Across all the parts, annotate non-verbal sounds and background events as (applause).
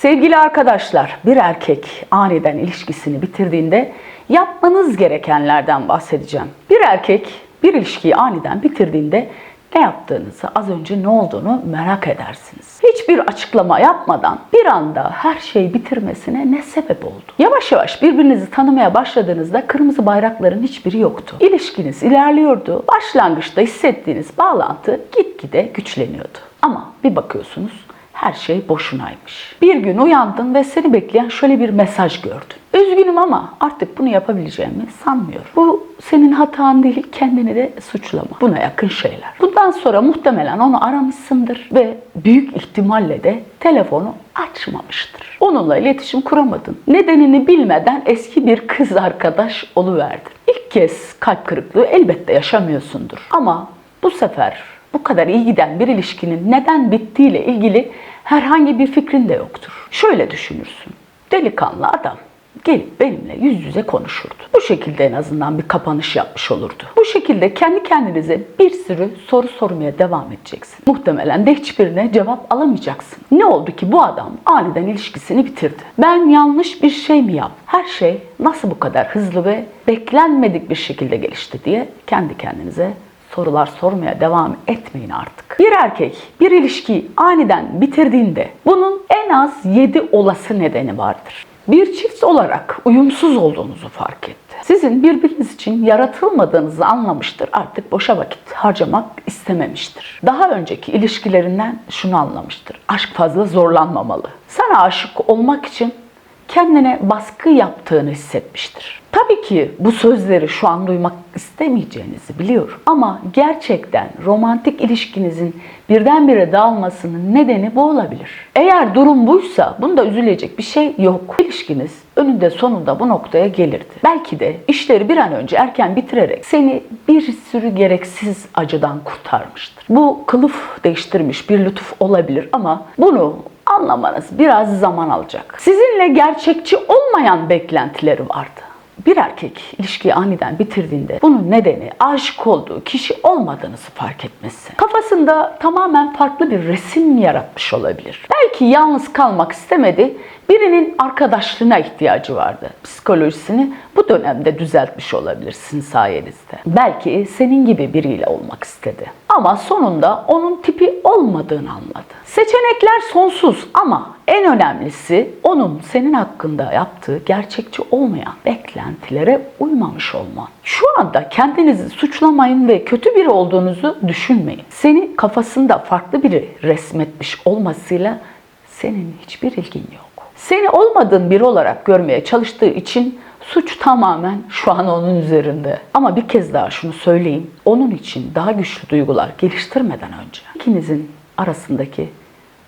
Sevgili arkadaşlar, bir erkek aniden ilişkisini bitirdiğinde yapmanız gerekenlerden bahsedeceğim. Bir erkek bir ilişkiyi aniden bitirdiğinde ne yaptığınızı, az önce ne olduğunu merak edersiniz. Hiçbir açıklama yapmadan bir anda her şeyi bitirmesine ne sebep oldu? Yavaş yavaş birbirinizi tanımaya başladığınızda kırmızı bayrakların hiçbiri yoktu. İlişkiniz ilerliyordu. Başlangıçta hissettiğiniz bağlantı gitgide güçleniyordu. Ama bir bakıyorsunuz her şey boşunaymış. Bir gün uyandın ve seni bekleyen şöyle bir mesaj gördün. Üzgünüm ama artık bunu yapabileceğimi sanmıyorum. Bu senin hatan değil, kendini de suçlama. Buna yakın şeyler. Bundan sonra muhtemelen onu aramışsındır ve büyük ihtimalle de telefonu açmamıştır. Onunla iletişim kuramadın. Nedenini bilmeden eski bir kız arkadaş oluverdin. İlk kez kalp kırıklığı elbette yaşamıyorsundur. Ama bu sefer bu kadar iyi giden bir ilişkinin neden bittiğiyle ilgili herhangi bir fikrin de yoktur. Şöyle düşünürsün. Delikanlı adam gelip benimle yüz yüze konuşurdu. Bu şekilde en azından bir kapanış yapmış olurdu. Bu şekilde kendi kendinize bir sürü soru sormaya devam edeceksin. Muhtemelen de hiçbirine cevap alamayacaksın. Ne oldu ki bu adam aniden ilişkisini bitirdi? Ben yanlış bir şey mi yaptım? Her şey nasıl bu kadar hızlı ve beklenmedik bir şekilde gelişti diye kendi kendinize sorular sormaya devam etmeyin artık. Bir erkek bir ilişkiyi aniden bitirdiğinde bunun en az 7 olası nedeni vardır. Bir çift olarak uyumsuz olduğunuzu fark etti. Sizin birbiriniz için yaratılmadığınızı anlamıştır. Artık boşa vakit harcamak istememiştir. Daha önceki ilişkilerinden şunu anlamıştır. Aşk fazla zorlanmamalı. Sana aşık olmak için kendine baskı yaptığını hissetmiştir. Tabii ki bu sözleri şu an duymak istemeyeceğinizi biliyorum. Ama gerçekten romantik ilişkinizin birdenbire dağılmasının nedeni bu olabilir. Eğer durum buysa bunda üzülecek bir şey yok. İlişkiniz önünde sonunda bu noktaya gelirdi. Belki de işleri bir an önce erken bitirerek seni bir sürü gereksiz acıdan kurtarmıştır. Bu kılıf değiştirmiş bir lütuf olabilir ama bunu anlamanız biraz zaman alacak. Sizinle gerçekçi olmayan beklentileri vardı. Bir erkek ilişkiyi aniden bitirdiğinde bunun nedeni aşık olduğu kişi olmadığınızı fark etmesi. Kafasında tamamen farklı bir resim yaratmış olabilir. Belki yalnız kalmak istemedi, birinin arkadaşlığına ihtiyacı vardı. Psikolojisini bu dönemde düzeltmiş olabilir sizin sayenizde. Belki senin gibi biriyle olmak istedi. Ama sonunda onun tipi olmadığını anladı. Seçenekler sonsuz ama en önemlisi onun senin hakkında yaptığı gerçekçi olmayan beklentilere uymamış olman. Şu anda kendinizi suçlamayın ve kötü biri olduğunuzu düşünmeyin. Seni kafasında farklı biri resmetmiş olmasıyla senin hiçbir ilgin yok. Seni olmadığın biri olarak görmeye çalıştığı için suç tamamen şu an onun üzerinde. Ama bir kez daha şunu söyleyeyim. Onun için daha güçlü duygular geliştirmeden önce ikinizin arasındaki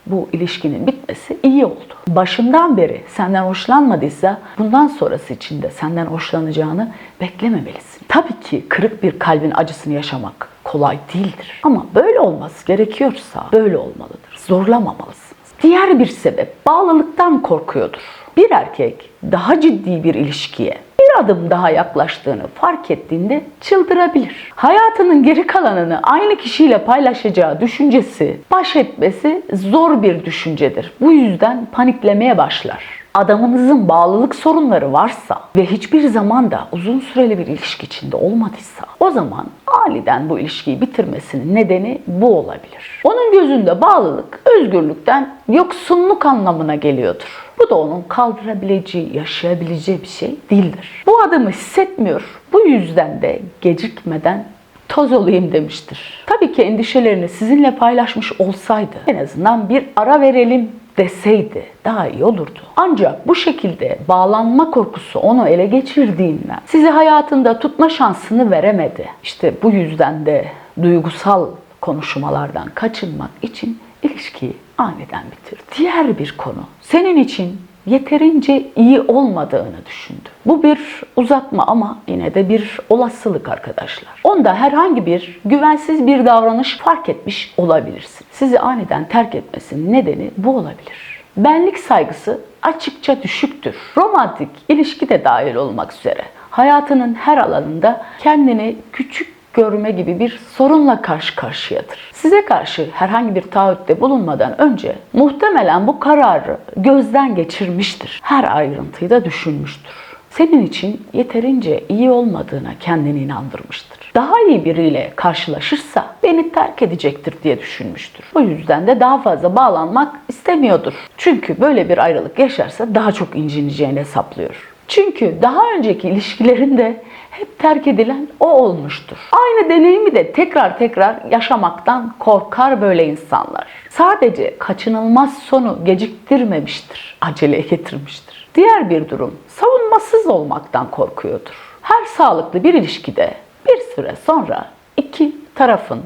bu ilişkinin bitmesi iyi oldu. Başından beri senden hoşlanmadıysa bundan sonrası için de senden hoşlanacağını beklememelisin. Tabii ki kırık bir kalbin acısını yaşamak kolay değildir. Ama böyle olması gerekiyorsa böyle olmalıdır. Zorlamamalısınız. Diğer bir sebep bağlılıktan korkuyordur. Bir erkek daha ciddi bir ilişkiye bir adım daha yaklaştığını fark ettiğinde çıldırabilir. Hayatının geri kalanını aynı kişiyle paylaşacağı düşüncesi, baş etmesi zor bir düşüncedir. Bu yüzden paniklemeye başlar. Adamınızın bağlılık sorunları varsa ve hiçbir zaman da uzun süreli bir ilişki içinde olmadıysa o zaman aniden bu ilişkiyi bitirmesinin nedeni bu olabilir. Onun gözünde bağlılık özgürlükten yoksunluk anlamına geliyordur. Bu da onun kaldırabileceği, yaşayabileceği bir şey değildir. Bu adamı hissetmiyor. Bu yüzden de gecikmeden toz olayım demiştir. Tabii ki endişelerini sizinle paylaşmış olsaydı en azından bir ara verelim deseydi daha iyi olurdu. Ancak bu şekilde bağlanma korkusu onu ele geçirdiğinden sizi hayatında tutma şansını veremedi. İşte bu yüzden de duygusal konuşmalardan kaçınmak için ilişkiyi aniden bitirdi. Diğer bir konu senin için yeterince iyi olmadığını düşündü. Bu bir uzatma ama yine de bir olasılık arkadaşlar. Onda herhangi bir güvensiz bir davranış fark etmiş olabilirsin. Sizi aniden terk etmesinin nedeni bu olabilir. Benlik saygısı açıkça düşüktür. Romantik ilişki de dahil olmak üzere hayatının her alanında kendini küçük görme gibi bir sorunla karşı karşıyadır. Size karşı herhangi bir taahhütte bulunmadan önce muhtemelen bu kararı gözden geçirmiştir. Her ayrıntıyı da düşünmüştür. Senin için yeterince iyi olmadığına kendini inandırmıştır. Daha iyi biriyle karşılaşırsa beni terk edecektir diye düşünmüştür. O yüzden de daha fazla bağlanmak istemiyordur. Çünkü böyle bir ayrılık yaşarsa daha çok incineceğini hesaplıyor. Çünkü daha önceki ilişkilerinde hep terk edilen o olmuştur. Aynı deneyimi de tekrar tekrar yaşamaktan korkar böyle insanlar. Sadece kaçınılmaz sonu geciktirmemiştir, acele getirmiştir. Diğer bir durum savunmasız olmaktan korkuyordur. Her sağlıklı bir ilişkide bir süre sonra iki tarafın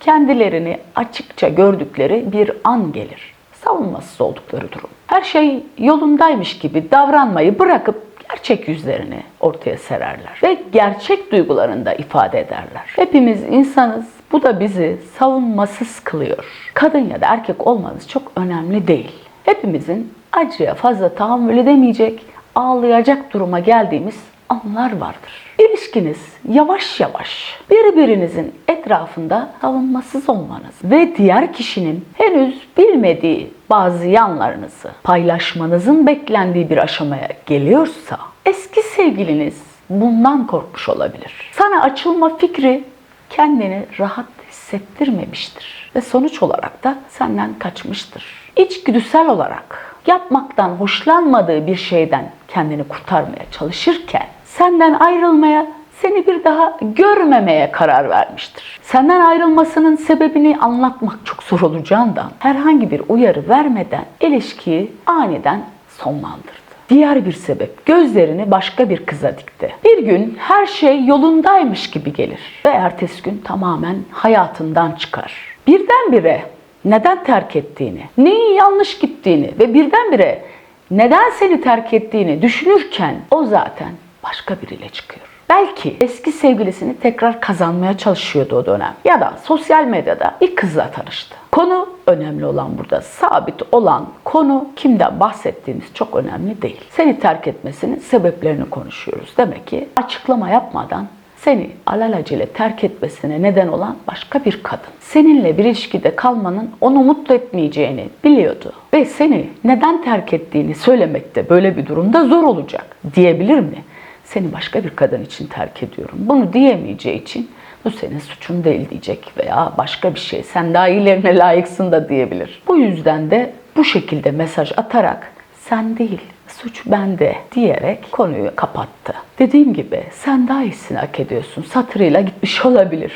kendilerini açıkça gördükleri bir an gelir. Savunmasız oldukları durum. Her şey yolundaymış gibi davranmayı bırakıp gerçek yüzlerini ortaya sererler ve gerçek duygularını da ifade ederler. Hepimiz insanız. Bu da bizi savunmasız kılıyor. Kadın ya da erkek olmanız çok önemli değil. Hepimizin acıya fazla tahammül edemeyecek, ağlayacak duruma geldiğimiz anlar vardır. İlişkiniz yavaş yavaş birbirinizin etrafında savunmasız olmanız ve diğer kişinin henüz bilmediği bazı yanlarınızı paylaşmanızın beklendiği bir aşamaya geliyorsa eski sevgiliniz bundan korkmuş olabilir. Sana açılma fikri kendini rahat hissettirmemiştir ve sonuç olarak da senden kaçmıştır. İçgüdüsel olarak yapmaktan hoşlanmadığı bir şeyden kendini kurtarmaya çalışırken senden ayrılmaya, seni bir daha görmemeye karar vermiştir. Senden ayrılmasının sebebini anlatmak çok zor olacağından herhangi bir uyarı vermeden ilişkiyi aniden sonlandırdı. Diğer bir sebep gözlerini başka bir kıza dikti. Bir gün her şey yolundaymış gibi gelir ve ertesi gün tamamen hayatından çıkar. Birdenbire neden terk ettiğini, neyin yanlış gittiğini ve birdenbire neden seni terk ettiğini düşünürken o zaten başka biriyle çıkıyor. Belki eski sevgilisini tekrar kazanmaya çalışıyordu o dönem. Ya da sosyal medyada bir kızla tanıştı. Konu önemli olan burada. Sabit olan konu kimden bahsettiğiniz çok önemli değil. Seni terk etmesinin sebeplerini konuşuyoruz. Demek ki açıklama yapmadan seni alelacele terk etmesine neden olan başka bir kadın. Seninle bir ilişkide kalmanın onu mutlu etmeyeceğini biliyordu. Ve seni neden terk ettiğini söylemekte böyle bir durumda zor olacak diyebilir mi? Seni başka bir kadın için terk ediyorum. Bunu diyemeyeceği için bu senin suçun değil diyecek veya başka bir şey. Sen daha iyilerine layıksın da diyebilir. Bu yüzden de bu şekilde mesaj atarak sen değil suç bende diyerek konuyu kapattı. Dediğim gibi sen daha iyisini hak ediyorsun satırıyla gitmiş olabilir.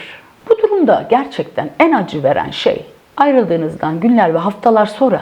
Bu durumda gerçekten en acı veren şey ayrıldığınızdan günler ve haftalar sonra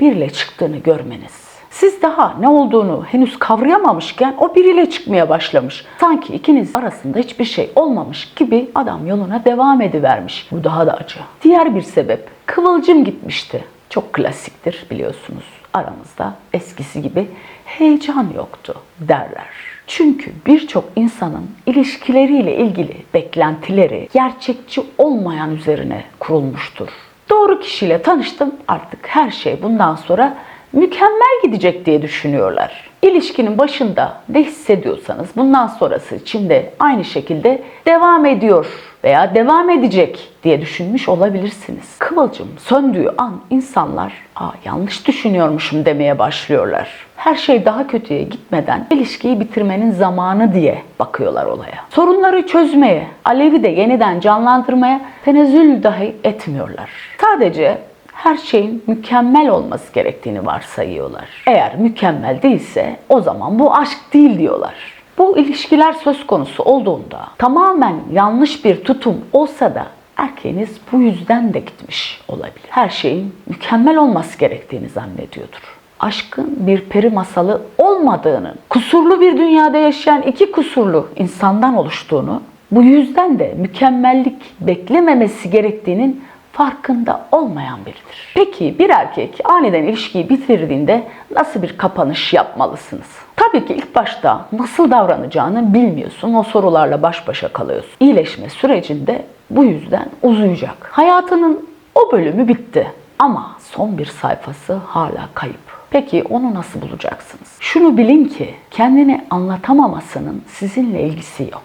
biriyle çıktığını görmeniz. Siz daha ne olduğunu henüz kavrayamamışken o biriyle çıkmaya başlamış. Sanki ikiniz arasında hiçbir şey olmamış gibi adam yoluna devam edivermiş. Bu daha da acı. Diğer bir sebep kıvılcım gitmişti. Çok klasiktir biliyorsunuz. Aramızda eskisi gibi heyecan yoktu derler. Çünkü birçok insanın ilişkileriyle ilgili beklentileri gerçekçi olmayan üzerine kurulmuştur. Doğru kişiyle tanıştım artık her şey bundan sonra mükemmel gidecek diye düşünüyorlar. İlişkinin başında ne hissediyorsanız bundan sonrası için de aynı şekilde devam ediyor veya devam edecek diye düşünmüş olabilirsiniz. Kıvılcım söndüğü an insanlar Aa, yanlış düşünüyormuşum demeye başlıyorlar. Her şey daha kötüye gitmeden ilişkiyi bitirmenin zamanı diye bakıyorlar olaya. Sorunları çözmeye, alevi de yeniden canlandırmaya tenezzül dahi etmiyorlar. Sadece her şeyin mükemmel olması gerektiğini varsayıyorlar. Eğer mükemmel değilse o zaman bu aşk değil diyorlar. Bu ilişkiler söz konusu olduğunda tamamen yanlış bir tutum olsa da erkeğiniz bu yüzden de gitmiş olabilir. Her şeyin mükemmel olması gerektiğini zannediyordur. Aşkın bir peri masalı olmadığını, kusurlu bir dünyada yaşayan iki kusurlu insandan oluştuğunu, bu yüzden de mükemmellik beklememesi gerektiğinin farkında olmayan biridir. Peki bir erkek aniden ilişkiyi bitirdiğinde nasıl bir kapanış yapmalısınız? Tabii ki ilk başta nasıl davranacağını bilmiyorsun. O sorularla baş başa kalıyorsun. İyileşme sürecinde bu yüzden uzayacak. Hayatının o bölümü bitti ama son bir sayfası hala kayıp. Peki onu nasıl bulacaksınız? Şunu bilin ki kendini anlatamamasının sizinle ilgisi yok.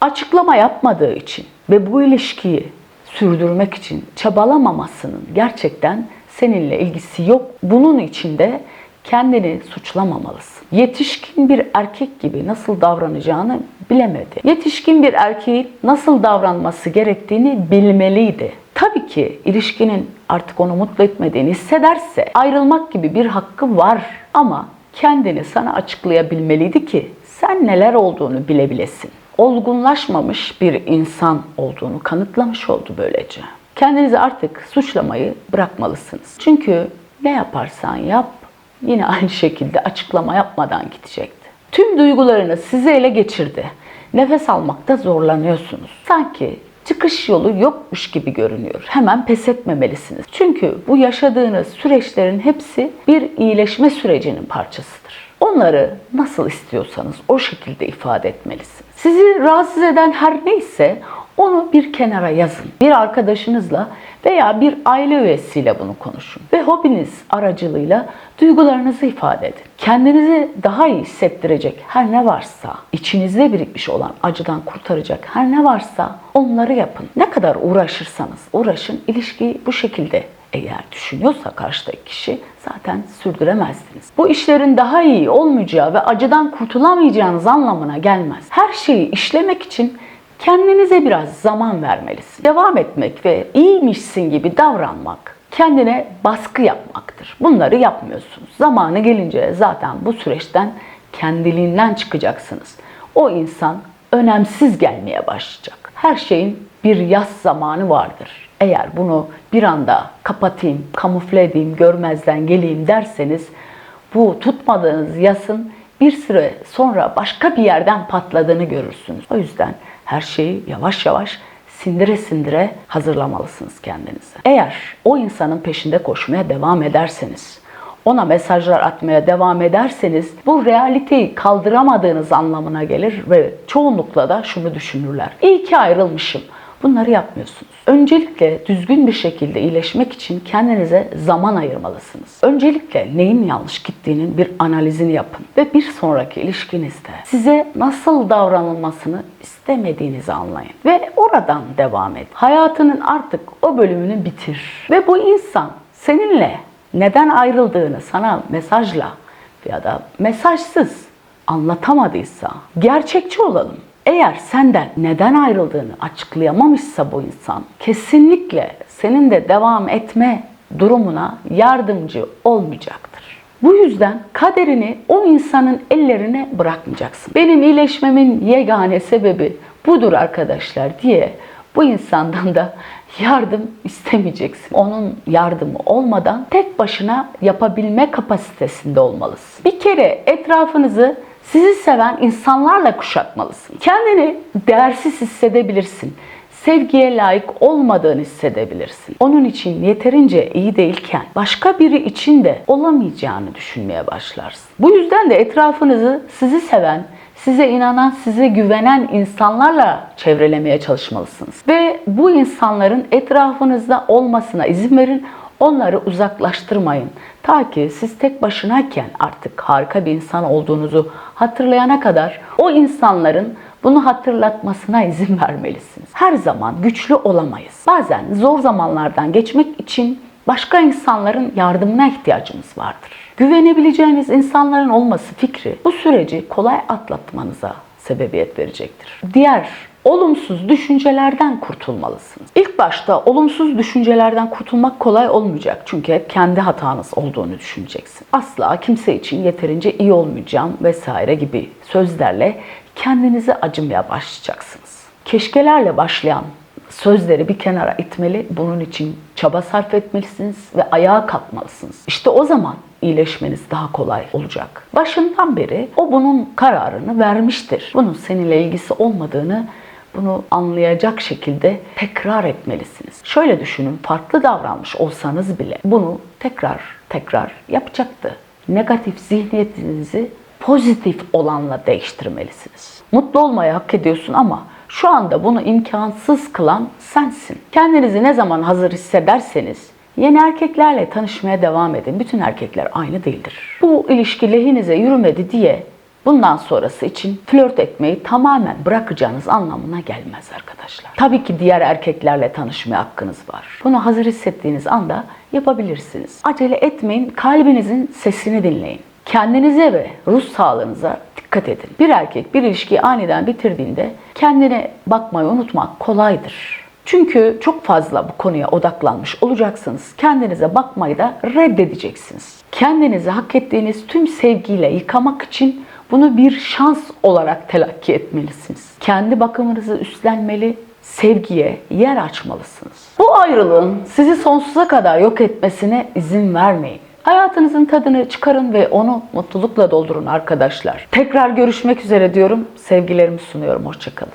açıklama yapmadığı için ve bu ilişkiyi sürdürmek için çabalamamasının gerçekten seninle ilgisi yok. Bunun için de kendini suçlamamalısın. Yetişkin bir erkek gibi nasıl davranacağını bilemedi. Yetişkin bir erkeğin nasıl davranması gerektiğini bilmeliydi. Tabii ki ilişkinin artık onu mutlu etmediğini hissederse ayrılmak gibi bir hakkı var ama kendini sana açıklayabilmeliydi ki sen neler olduğunu bilebilesin. Olgunlaşmamış bir insan olduğunu kanıtlamış oldu böylece. Kendinizi artık suçlamayı bırakmalısınız. Çünkü ne yaparsan yap yine aynı şekilde açıklama yapmadan gidecekti. Tüm duygularını size ele geçirdi. Nefes almakta zorlanıyorsunuz. Sanki çıkış yolu yokmuş gibi görünüyor. Hemen pes etmemelisiniz. Çünkü bu yaşadığınız süreçlerin hepsi bir iyileşme sürecinin parçasıdır. Onları nasıl istiyorsanız o şekilde ifade etmelisiniz. Sizi rahatsız eden her neyse onu bir kenara yazın. Bir arkadaşınızla veya bir aile üyesiyle bunu konuşun. Ve hobiniz aracılığıyla duygularınızı ifade edin. Kendinizi daha iyi hissettirecek her ne varsa, içinizde birikmiş olan acıdan kurtaracak her ne varsa onları yapın. Ne kadar uğraşırsanız uğraşın ilişkiyi bu şekilde eğer düşünüyorsa karşıdaki kişi zaten sürdüremezdiniz. Bu işlerin daha iyi olmayacağı ve acıdan kurtulamayacağınız anlamına gelmez. Her şeyi işlemek için kendinize biraz zaman vermelisin. Devam etmek ve iyiymişsin gibi davranmak kendine baskı yapmaktır. Bunları yapmıyorsunuz. Zamanı gelince zaten bu süreçten kendiliğinden çıkacaksınız. O insan önemsiz gelmeye başlayacak. Her şeyin bir yaz zamanı vardır. Eğer bunu bir anda kapatayım, kamufle edeyim, görmezden geleyim derseniz bu tutmadığınız yasın bir süre sonra başka bir yerden patladığını görürsünüz. O yüzden her şeyi yavaş yavaş sindire sindire hazırlamalısınız kendinizi. Eğer o insanın peşinde koşmaya devam ederseniz, ona mesajlar atmaya devam ederseniz bu realiteyi kaldıramadığınız anlamına gelir ve çoğunlukla da şunu düşünürler. İyi ki ayrılmışım. Bunları yapmıyorsunuz. Öncelikle düzgün bir şekilde iyileşmek için kendinize zaman ayırmalısınız. Öncelikle neyin yanlış gittiğinin bir analizini yapın ve bir sonraki ilişkinizde size nasıl davranılmasını istemediğinizi anlayın ve oradan devam edin. Hayatının artık o bölümünü bitir ve bu insan seninle neden ayrıldığını sana mesajla ya da mesajsız anlatamadıysa gerçekçi olalım. Eğer senden neden ayrıldığını açıklayamamışsa bu insan kesinlikle senin de devam etme durumuna yardımcı olmayacaktır. Bu yüzden kaderini o insanın ellerine bırakmayacaksın. Benim iyileşmemin yegane sebebi budur arkadaşlar diye bu insandan da (laughs) yardım istemeyeceksin. Onun yardımı olmadan tek başına yapabilme kapasitesinde olmalısın. Bir kere etrafınızı sizi seven insanlarla kuşatmalısın. Kendini değersiz hissedebilirsin. Sevgiye layık olmadığını hissedebilirsin. Onun için yeterince iyi değilken başka biri için de olamayacağını düşünmeye başlarsın. Bu yüzden de etrafınızı sizi seven, size inanan, size güvenen insanlarla çevrelemeye çalışmalısınız. Ve bu insanların etrafınızda olmasına izin verin. Onları uzaklaştırmayın. Ta ki siz tek başınayken artık harika bir insan olduğunuzu hatırlayana kadar o insanların bunu hatırlatmasına izin (laughs) vermelisiniz. Her zaman güçlü olamayız. Bazen zor zamanlardan geçmek için başka insanların yardımına ihtiyacımız vardır. Güvenebileceğiniz insanların olması fikri bu süreci kolay atlatmanıza sebebiyet verecektir. Diğer olumsuz düşüncelerden kurtulmalısınız. İlk başta olumsuz düşüncelerden kurtulmak kolay olmayacak. Çünkü hep kendi hatanız olduğunu düşüneceksin. Asla kimse için yeterince iyi olmayacağım vesaire gibi sözlerle kendinize acımaya başlayacaksınız. Keşkelerle başlayan sözleri bir kenara itmeli. Bunun için çaba sarf etmelisiniz ve ayağa kalkmalısınız. İşte o zaman iyileşmeniz daha kolay olacak. Başından beri o bunun kararını vermiştir. Bunun seninle ilgisi olmadığını bunu anlayacak şekilde tekrar etmelisiniz. Şöyle düşünün, farklı davranmış olsanız bile bunu tekrar tekrar yapacaktı. Negatif zihniyetinizi pozitif olanla değiştirmelisiniz. Mutlu olmayı hak ediyorsun ama şu anda bunu imkansız kılan sensin. Kendinizi ne zaman hazır hissederseniz yeni erkeklerle tanışmaya devam edin. Bütün erkekler aynı değildir. Bu ilişki lehinize yürümedi diye bundan sonrası için flört etmeyi tamamen bırakacağınız anlamına gelmez arkadaşlar. Tabii ki diğer erkeklerle tanışmaya hakkınız var. Bunu hazır hissettiğiniz anda yapabilirsiniz. Acele etmeyin, kalbinizin sesini dinleyin. Kendinize ve ruh sağlığınıza dikkat edin. Bir erkek bir ilişkiyi aniden bitirdiğinde kendine bakmayı unutmak kolaydır. Çünkü çok fazla bu konuya odaklanmış olacaksınız. Kendinize bakmayı da reddedeceksiniz. Kendinizi hak ettiğiniz tüm sevgiyle yıkamak için bunu bir şans olarak telakki etmelisiniz. Kendi bakımınızı üstlenmeli, sevgiye yer açmalısınız. Bu ayrılığın sizi sonsuza kadar yok etmesine izin vermeyin. Hayatınızın tadını çıkarın ve onu mutlulukla doldurun arkadaşlar. Tekrar görüşmek üzere diyorum. Sevgilerimi sunuyorum. Hoşçakalın.